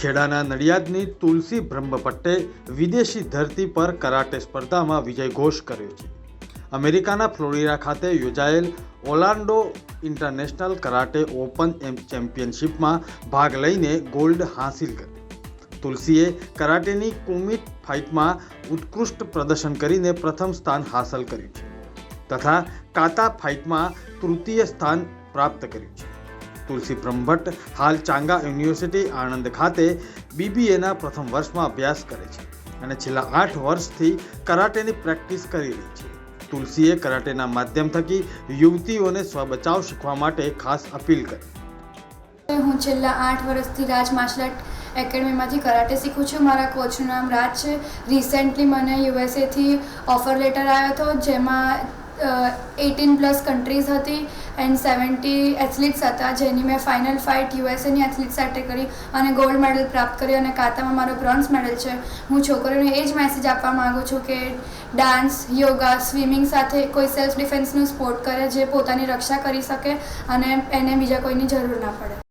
ખેડાના નડિયાદની તુલસી બ્રહ્મભટ્ટે વિદેશી ધરતી પર કરાટે સ્પર્ધામાં વિજય ઘોષ કર્યો છે. અમેરિકાના ફ્લોરિડા ખાતે યોજાયેલ ઓલાન્ડો ઇન્ટરનેશનલ કરાટે ઓપન ચેમ્પિયનશિપમાં ભાગ લઈને ગોલ્ડ હાંસિલ કર્યો તુલસીએ કરાટેની કુમિત ફાઇટમાં ઉત્કૃષ્ટ પ્રદર્શન કરીને પ્રથમ સ્થાન હાંસલ કર્યું છે તથા કાતા ફાઇટમાં તૃતીય સ્થાન પ્રાપ્ત કર્યું છે. તુલસી બ્રહ્મભટ્ટ હાલ ચાંગા યુનિવર્સિટી, આણંદ ખાતે બીબીએના પ્રથમ વર્ષમાં અભ્યાસ કરે છે અને છેલ્લા આઠ વર્ષથી કરાટેની પ્રેક્ટિસ કરી રહી છે. તુલસીએ કરાટેના માધ્યમ થકી યુવતીઓને સ્વબચાવ શીખવા માટે ખાસ અપીલ કરી. હું છેલ્લા આઠ વર્ષથી રાજ માર્શલ આર્ટ એકેડમીમાંથી કરાટે શીખું છું. મારા કોચનું નામ રાજ છે. રિસેન્ટલી મને યુએસએથી ઓફર લેટર આવ્યો હતો, જેમાં એટીન પ્લસ કન્ટ્રીઝ હતી એન્ડ સેવન્ટી એથ્લીટ્સ હતા જેની મેં ફાઇનલ ફાઇટ યુએસએની એથ્લીટ સાથે કરી અને ગોલ્ડ મેડલ પ્રાપ્ત કરી અને કાતામાં મારો બ્રોન્ઝ મેડલ છે. હું છોકરીઓને એ જ મેસેજ આપવા માગું છું કે ડાન્સ યોગા સ્વિમિંગ સાથે કોઈ સેલ્ફ ડિફેન્સનું સ્પોર્ટ કરે જે પોતાની રક્ષા કરી શકે અને એને બીજા કોઈની જરૂર ના પડે.